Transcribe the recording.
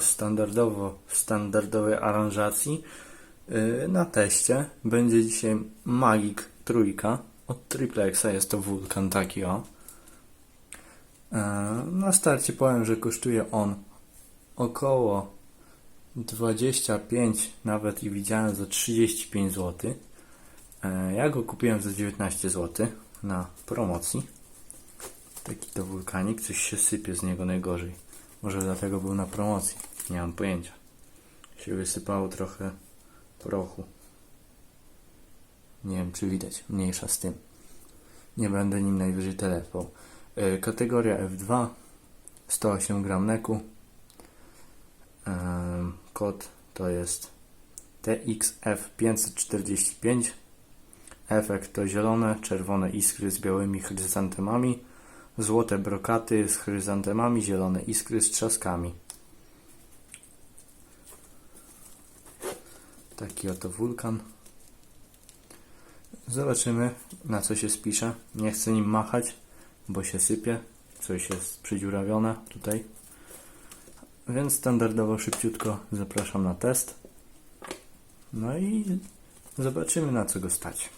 standardowo w standardowej aranżacji yy, na teście będzie dzisiaj Magic trójka od Triplexa. Jest to wulkan taki o. Yy, Na starcie powiem, że kosztuje on około 25, nawet i widziałem za 35 zł. E, Ja go kupiłem za 19 zł na promocji. Taki to wulkanik, coś się sypie z niego najgorzej. Może dlatego był na promocji, nie mam pojęcia. Się wysypało trochę prochu. Nie wiem czy widać, mniejsza z tym. Nie będę nim najwyżej telepał. E, Kategoria F2, 108 gram neku. Em, Kod to jest TXF545. Efekt to zielone, czerwone iskry z białymi chryzantemami, złote brokaty z chryzantemami, zielone iskry z trzaskami. Taki oto wulkan. Zobaczymy na co się spisze. Nie chcę nim machać, bo się sypie. Coś jest przydziurawione tutaj. Więc standardowo szybciutko zapraszam na test. No i zobaczymy na co go stać.